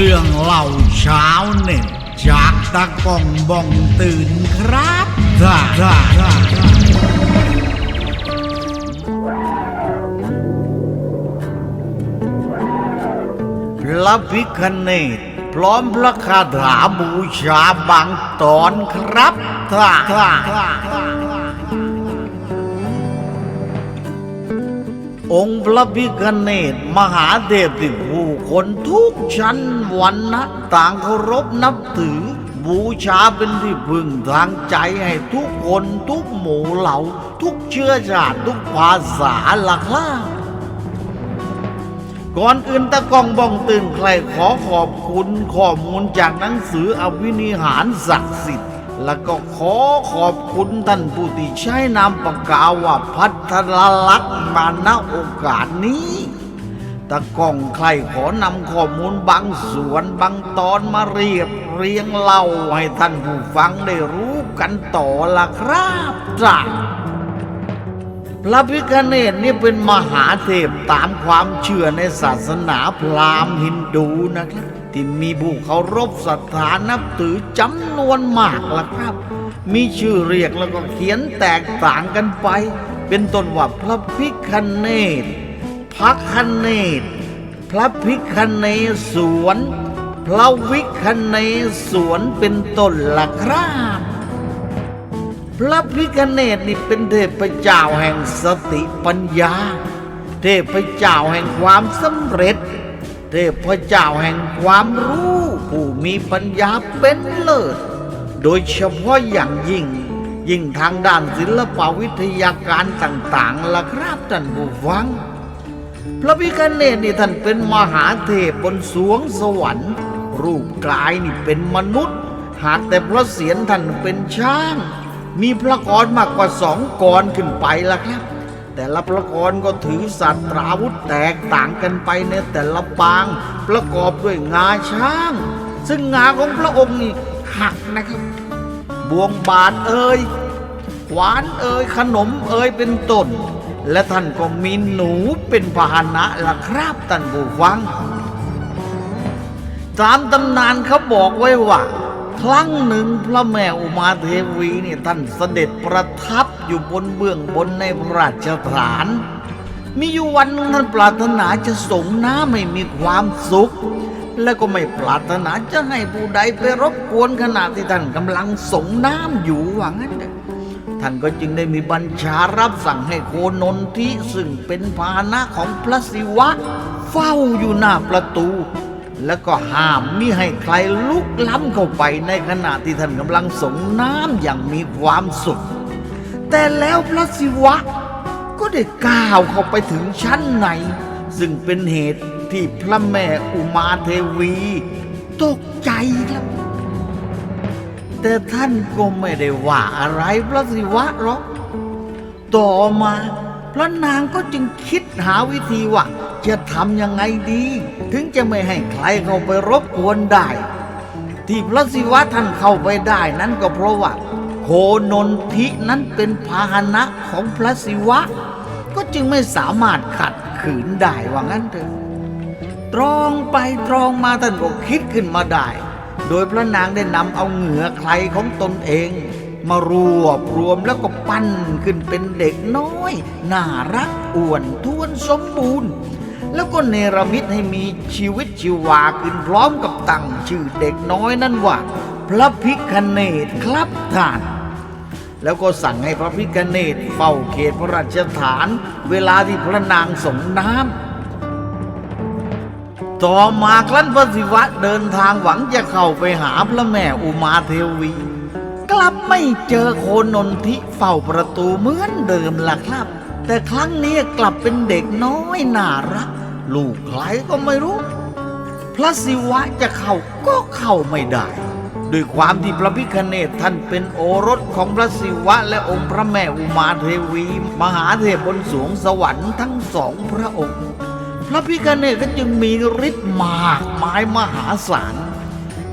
เรื่องเล่าเช้าเน็ตจากตะกองบองตื่นครับท่าท่าท่าท่าพระพิคเนตพร้อมพระคาถาบูชาบางตอนครับท่าท่าท่า องค์พระพิฆเนศมหาเทพที่ผู้คนทุกชั้นวันนะต่างเคารพนับถือ บูชาเป็นที่พึ่งทางใจให้ทุกคนทุกหมู่เหล่า ทุกเชื้อชาติทุกภาษาหลักล่าก่อนอื่นตะกองบ้องตื่นใครขอขอบคุณข้อมูลจากหนังสืออวินิหารศักดิ์สิทธิ์ แล้วก็ขอขอบคุณท่านผู้ที่ใช้นามปากกาว่าพัทรลักษณ์มาณโอกาสนี้ตะกองใครขอนำข้อมูลบางส่วนบางตอนมาเรียบเรียงเล่าให้ท่านผู้ฟังได้รู้กันต่อละครับจ้าพระพิฆเนศนี่เป็นมหาเทพตามความเชื่อในศาสนาพราหมณ์ฮินดูนะครับ ที่มีผู้เคารพศรัทธานับถือจำนวนมากล่ะครับ มีชื่อเรียกแล้วก็เขียนแตกต่างกันไป เป็นต้นว่าพระพิฆเนศพระคเนศพระพิฆเนศวรพระวิคเนศวรเป็นต้นล่ะครับ พระพิฆเนศนี่เป็นเทพเจ้าแห่งสติปัญญา เทพเจ้าแห่งความสำเร็จ เทพเจ้าแห่งความรู้ ผู้มีปัญญาเป็นเลิศ โดยเฉพาะอย่างยิ่ง ยิ่งทางด้านศิลปวิทยาการต่างๆล่ะครับท่านผู้ฟัง พระพิฆเนศนี่ท่านเป็นมหาเทพบนสวงสวรรค์ รูปกายนี่เป็นมนุษย์ หากแต่พระเศียรท่านเป็นช้าง มีพระกรมากกว่าสองกรขึ้นไปละครับ แต่ละพระกรก็ถือสัตว์ราวุธแตกต่างกันไปในแต่ละปาง ประกอบด้วยงาช้าง ซึ่งงาของพระองค์นี่หักนะครับบวงบาทเอ่ยขวานเอ่ยขนมเอ่ยเป็นต้น และท่านก็มีหนูเป็นพาหนะล่ะครับท่านผู้ฟัง ตามตำนานเขาบอกไว้ว่า ครั้งหนึ่งพระแม่อุมาเทวีนี่ท่านเสด็จประทับอยู่บนเบื้องบนในพระราชฐาน มีอยู่วันนึงท่านปรารถนาจะส่งน้ำให้มีความสุข แล้วก็ไม่ปรารถนาจะให้ผู้ใดไปรบกวนขณะที่ท่านกำลังส่งน้ำอยู่ว่างั้นท่านก็จึงได้มีบัญชารับสั่งให้โคนนทิซึ่งเป็นพาหนะของพระศิวะ เฝ้าอยู่หน้าประตู แล้วก็ห้ามมิให้ใครลุกล้ำเข้าไปในขณะที่ท่านกำลังส่งน้ำอย่างมีความสุข แต่แล้วพระศิวะก็ได้ก้าวเข้าไปถึงชั้นใน ซึ่งเป็นเหตุที่พระแม่อุมาเทวีตกใจครับ แต่ท่านก็ไม่ได้ว่าอะไรพระศิวะหรอก ต่อมาพระนางก็จึงคิดหาวิธีว่า จะทำยังไงดี ถึงจะไม่ให้ใครเข้าไปรบกวนได้ ที่พระศิวะท่านเข้าไปได้นั้นก็เพราะว่าโคนนทินั้นเป็นพาหนะของพระศิวะ ก็จึงไม่สามารถขัดขืนได้ว่างั้นเถอะตรองไปตรองมาท่านก็คิดขึ้นมาได้ โดยพระนางได้นำเอาเหงื่อใครของตนเอง มารวบรวมแล้วก็ปั้นขึ้นเป็นเด็กน้อย น่ารักอ้วนท้วนสมบูรณ์ แล้วก็เนรมิตให้มีชีวิตชีวาขึ้นพร้อมกับตั้งชื่อเด็กน้อยนั่นว่า พระพิคเนตครับท่าน แล้วก็สั่งให้พระพิคเนตเฝ้าเขตพระราชฐาน เวลาที่พระนางสงน้ำต่อมาครั้นพระศิวะเดินทางหวังจะเข้าไปหาพระแม่อุมาเทวี กลับไม่เจอโคนนทิเฝ้าประตูเหมือนเดิมล่ะครับ แต่ครั้งนี้กลับเป็นเด็กน้อยน่ารัก ลูกใครก็ไม่รู้ พระศิวะจะเข้าก็เข้าไม่ได้ ด้วยความที่พระพิคเนตท่านเป็นโอรสของพระศิวะและองค์พระแม่อุมาเทวี มหาเทพบนสวงสวรรค์ทั้งสองพระองค์ พระพิฆเนศก็จึงมีฤทธิ์มากมายมหาศาล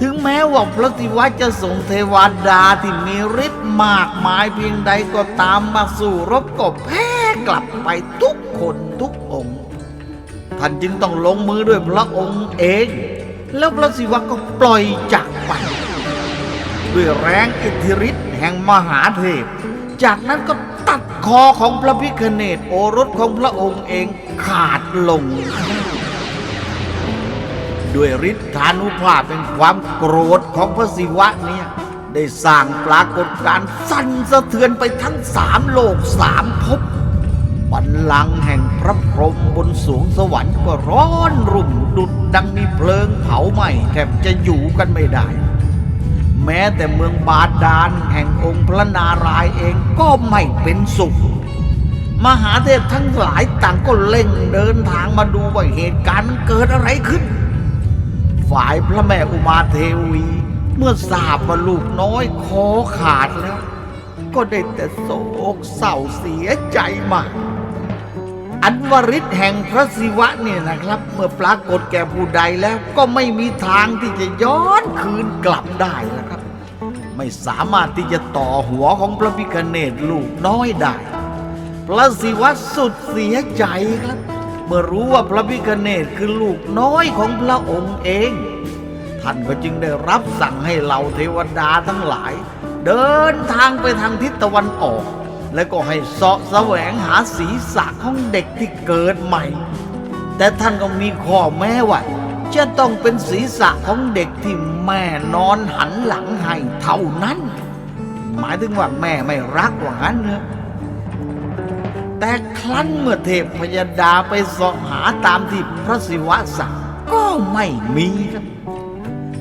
ถึงแม้ว่าพระศิวะจะส่งเทวดาที่มีฤทธิ์มากมายเพียงใดก็ตามมาสู่รบก็แพ้กลับไปทุกคนทุกองค์ ท่านจึงต้องลงมือด้วยพระองค์เอง แล้วพระศิวะก็ปล่อยจากไป ด้วยแรงอิทธิฤทธิ์แห่งมหาเทพ จากนั้นก็ตัดคอของพระพิคเนตโอรสของพระองค์เองขาดลง ด้วยฤทธานุภาพเป็นความโกรธของพระศิวะเนี่ยได้สร้างปรากฏการณ์สั่นสะเทือนไปทั้งสามโลกสามภพ บันลังก์แห่งพระพรหมบนสวงสวรรค์ก็ร้อนรุ่มดุดดังมีเพลิงเผาไหม้แทบจะอยู่กันไม่ได้ แม้แต่เมืองบาดาลแห่งองค์พระนารายณ์เองก็ไม่เป็นสุข มหาเทพทั้งหลายต่างก็เล่งเดินทางมาดูว่าเหตุการณ์มันเกิดอะไรขึ้น ฝ่ายพระแม่อุมาเทวี เมื่อทราบว่าลูกน้อยคอขาดแล้ว ก็ได้แต่โศกเศร้าเสียใจมาก อันวริศแห่งพระศิวะเนี่ยนะครับ เมื่อปรากฏแก่ผู้ใดแล้วก็ไม่มีทางที่จะย้อนคืนกลับได้แล้วครับ ไม่สามารถที่จะต่อหัวของพระพิคเนตลูกน้อยได้ พระศิวะสุดเสียใจครับ เมื่อรู้ว่าพระพิคเนตคือลูกน้อยของพระองค์เอง ท่านก็จึงได้รับสั่งให้เหล่าเทวดาทั้งหลาย เดินทางไปทางทิศตะวันออก และก็ให้เสาะแสวงหาศีรษะของเด็กที่เกิดใหม่ แต่ท่านก็มีข้อแม้ว่าจะต้องเป็นศีรษะของเด็กที่แม่นอนหันหลังให้เท่านั้น หมายถึงว่าแม่ไม่รักว่างั้นเนอะแต่ครั้นเมื่อเทพพยดาไปสาะหาตามที่พระศิวะสั่งก็ไม่มีครับ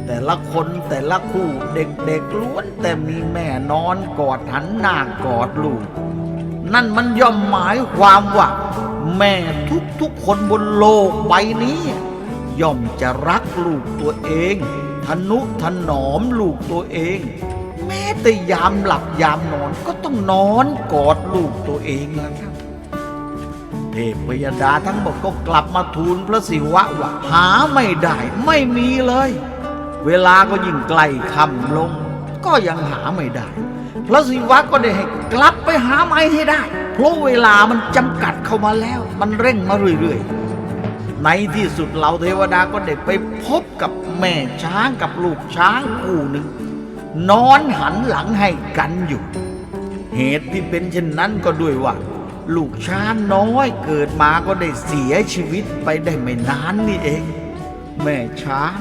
แต่ละคนแต่ละคู่เด็กๆล้วนแต่มีแม่นอนกอดหันหน้ากอดลูก นั่นมันย่อมหมายความว่า แม่ทุกๆคนบนโลกใบนี้ ย่อมจะรักลูกตัวเองทนุถนอมลูกตัวเอง แม้แต่ยามหลับยามนอนก็ต้องนอนกอดลูกตัวเองนะครับเทพพยดาทั้งหมดก็กลับมาทูลพระศิวะว่าหาไม่ได้ไม่มีเลย เวลาก็ยิ่งใกล้ค่ำลง ก็ยังหาไม่ได้ พระศิวะก็ได้ให้กลับไปหาไม้ให้ได้ เพราะเวลามันจำกัดเข้ามาแล้ว มันเร่งมาเรื่อยๆ ในที่สุดเหล่าเทวดาก็ได้ไปพบกับแม่ช้างกับลูกช้างคู่หนึ่ง นอนหันหลังให้กันอยู่ เหตุที่เป็นเช่นนั้นก็ด้วยว่า ลูกช้างน้อยเกิดมาก็ได้เสียชีวิตไปได้ไม่นานนี่เอง แม่ช้าง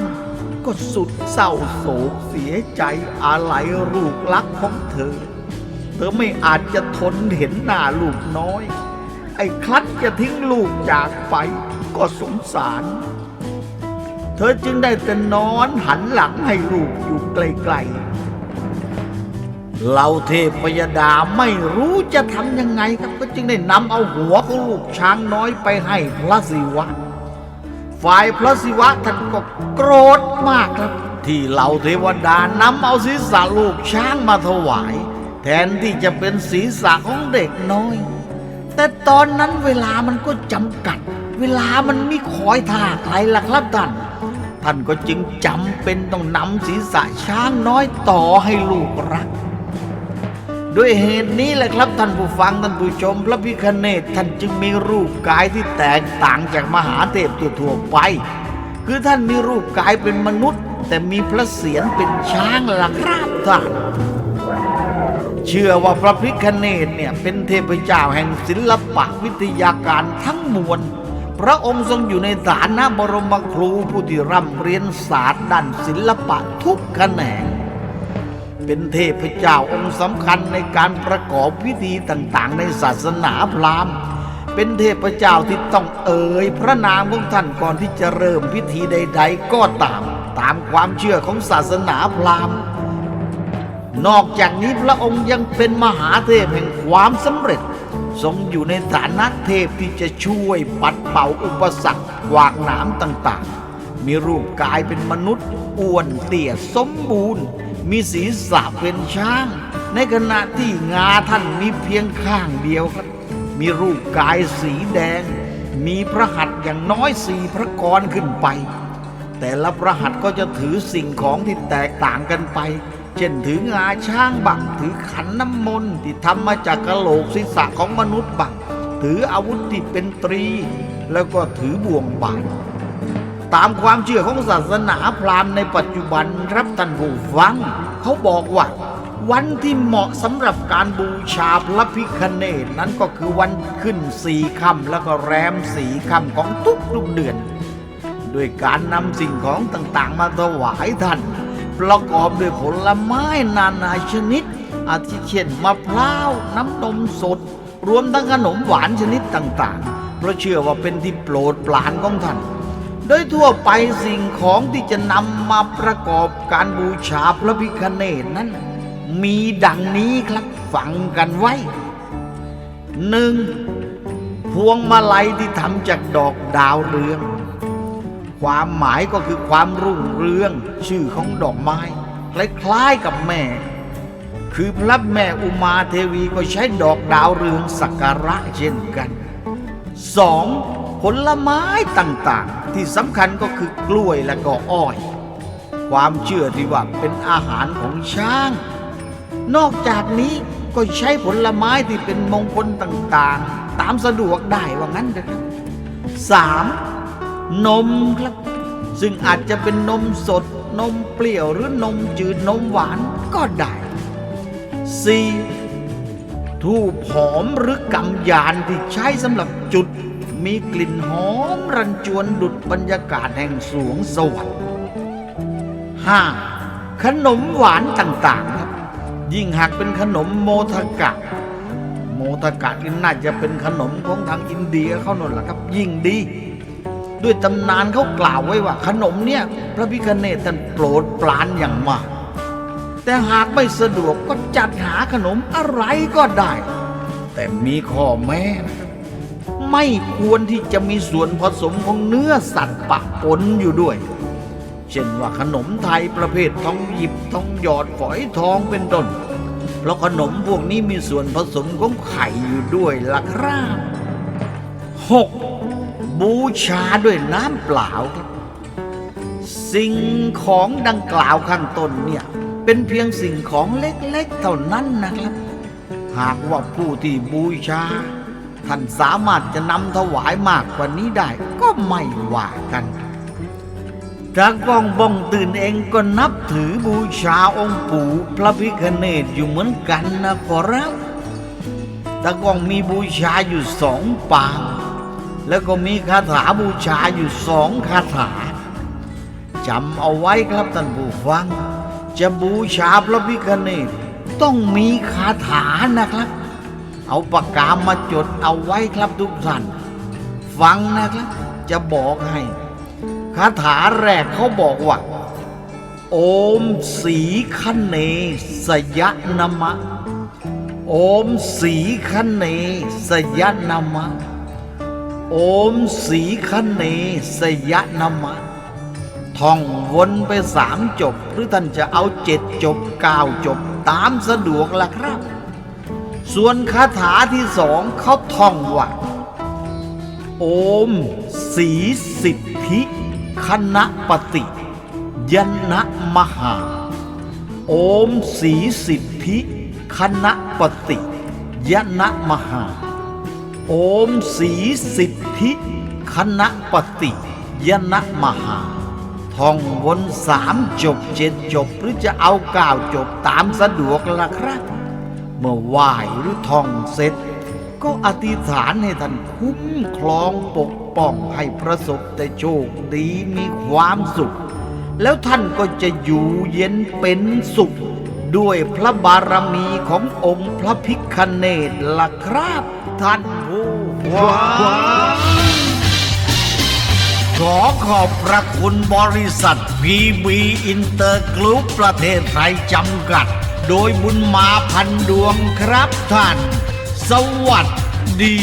ก็สุดเศร้าโศกเสียใจอาลัยลูกรักของเธอ เธอไม่อาจจะทนเห็นหน้าลูกน้อย ไอ้คลัดจะทิ้งลูกจากไปก็สงสาร เธอจึงได้แต่นอนหันหลังให้ลูกอยู่ไกลๆเหล่าเทพยดาไม่รู้จะทำยังไงครับก็จึงได้นำเอาหัวของลูกช้างน้อยไปให้พระศิวะ ฝ่ายพระศิวะท่านก็โกรธมากครับ ที่เหล่าเทวดานำเอาศีรษะลูกช้างมาถวาย แทนที่จะเป็นศีรษะของเด็กน้อย แต่ตอนนั้นเวลามันก็จำกัด เวลามันไม่คอยท่าใครล่ะครับท่านท่านก็จึงจำเป็นต้องนำศีรษะช้างน้อยต่อให้ลูกรัก ด้วยเหตุนี้แหละครับท่านผู้ฟังท่านผู้ชม พระพิคเนตท่านจึงมีรูปกายที่แตกต่างจากมหาเทพทั่วๆไป คือท่านมีรูปกายเป็นมนุษย์ แต่มีพระเศียรเป็นช้างล่ะครับท่านเชื่อว่าพระพิคเนตเนี่ยเป็นเทพเจ้าแห่งศิลปะวิทยาการทั้งมวลพระองค์ทรงอยู่ในฐานะบรมครูผู้ที่ร่ำเรียนศาสตร์ด้านศิลปะทุกแขนง เป็นเทพเจ้าองค์สำคัญในการประกอบพิธีต่างๆ ในศาสนาพราหมณ์ เป็นเทพเจ้าที่ต้องเอ่ยพระนามของท่านก่อนที่จะเริ่มพิธีใด ๆ ก็ตาม ตามความเชื่อของศาสนาพราหมณ์ นอกจากนี้พระองค์ยังเป็นมหาเทพแห่งความสำเร็จ ทรงอยู่ในฐานะเทพที่จะช่วยปัดเป่าอุปสรรคขวากหนามต่างๆ มีรูปกายเป็นมนุษย์อ้วนเตี้ยสมบูรณ์ มีศีรษะเป็นช้าง ในขณะที่งาท่านมีเพียงข้างเดียวครับ มีรูปกายสีแดง มีพระหัตถ์อย่างน้อยสี่พระกรขึ้นไป แต่ละพระหัตถ์ก็จะถือสิ่งของที่แตกต่างกันไป เช่นถืองาช้างบังถือขันน้ำมนต์ที่ทำมาจากกะโหลกศีรษะของมนุษย์บังถืออาวุธที่เป็นตรี แล้วก็ถือบ่วงบาด ตามความเชื่อของศาสนาพราหมณ์ในปัจจุบันครับท่านผู้ฟัง เขาบอกว่า วันที่เหมาะสำหรับการบูชาพระพิคเนตนั้นก็คือวันขึ้นสี่ค่ำแล้วก็แรมสี่ค่ำของทุกๆเดือนด้วยการนำสิ่งของต่างๆ มาถวายท่าน ประกอบด้วยผลไม้นานาชนิด อาทิเช่นมะพร้าว น้ำนมสด รวมทั้งขนมหวานชนิดต่างๆ เพราะเชื่อว่าเป็นที่โปรดปรานของท่าน โดยทั่วไปสิ่งของที่จะนำมาประกอบการบูชาพระพิคเนตนั้น มีดังนี้ครับฟังกันไว้หนึ่งพวงมาลัยที่ทำจากดอกดาวเรือง ความหมายก็คือความรุ่งเรืองชื่อของดอกไม้คล้ายๆกับแม่ คือพระแม่อุมาเทวีก็ใช้ดอกดาวเรืองสักการะเช่นกันสอง ผลไม้ต่างๆ ที่สำคัญก็คือกล้วยและก็อ้อย ความเชื่อที่ว่าเป็นอาหารของช้าง นอกจากนี้ก็ใช้ผลไม้ที่เป็นมงคลต่างๆ ตามสะดวกได้ว่างั้นนะครับสามนมครับ ซึ่งอาจจะเป็นนมสด นมเปรี้ยวหรือนมจืดนมหวานก็ได้ 4. ทูบหอมหรือกำยานที่ใช้สำหรับจุด มีกลิ่นหอมรันจวนดุดบรรยากาศแห่งสวงสวรรค์ 5. ขนมหวานต่างๆครับยิ่งหากเป็นขนมโมทกะ โมทกะนี่น่าจะเป็นขนมของทางอินเดียเขาหนนแหละครับ ยิ่งดี ด้วยตำนานเขากล่าวไว้ว่า ขนมเนี่ยพระพิคเนตท่านโปรดปรานอย่างมากแต่หากไม่สะดวกก็จัดหาขนมอะไรก็ได้ แต่มีข้อแม้นะ ไม่ควรที่จะมีส่วนผสมของเนื้อสัตว์ปะปนอยู่ด้วย เช่นว่าขนมไทยประเภททองหยิบทองหยอดฝอยทองเป็นต้นเพราะขนมพวกนี้มีส่วนผสมของไข่อยู่ด้วยล่ะครับหกบูชาด้วยน้ำเปล่าครับสิ่งของดังกล่าวข้างต้นเนี่ยเป็นเพียงสิ่งของเล็กๆเท่านั้นนะครับ หากว่าผู้ที่บูชา ท่านสามารถจะนำถวายมากกว่านี้ได้ก็ไม่ว่ากันตากล้องบ้องตื่นเองก็นับถือบูชาองค์ปู่พระพิคเนตอยู่เหมือนกันนะขอรับตากองมีบูชาอยู่สองปาง แล้วก็มีคาถาบูชาอยู่สองคาถาจำเอาไว้ครับท่านผู้ฟัง จะบูชาพระพิคเนตต้องมีคาถานะครับ เอาปากกามาจดเอาไว้ครับทุกท่าน ฟังนะครับ จะบอกให้คาถาแรกเขาบอกว่า โอมสีคเนสยนมะ โอมสีคเนสยนมะ โอมสีคเนสยนมะท่องวนไปสามจบ หรือท่านจะเอาเจ็ดจบเก้าจบตามสะดวกล่ะครับ ส่วนคาถาที่สองเขาท่องว่าโอมสีสิทธิคณะปฏิยนะมหา โอมสีสิทธิคณะปฏิยนะมหา โอมสีสิทธิคณะปฏิยนะมหาท่องวนสามจบเจ็ดจบหรือจะเอาเก้าจบตามสะดวกล่ะครับ เมื่อไหว้หรือท่องเสร็จ ก็อธิษฐานให้ท่านคุ้มครองปกป้องให้ประสบแต่โชคดีมีความสุข แล้วท่านก็จะอยู่เย็นเป็นสุข ด้วยพระบารมีขององค์พระพิคเนตล่ะครับท่านผู้ฟังขอขอบพระคุณบริษัท PB อินเตอร์กรุ๊ปประเทศไทยจำกัด โดยบุญมาพันดวงครับท่าน สวัสดี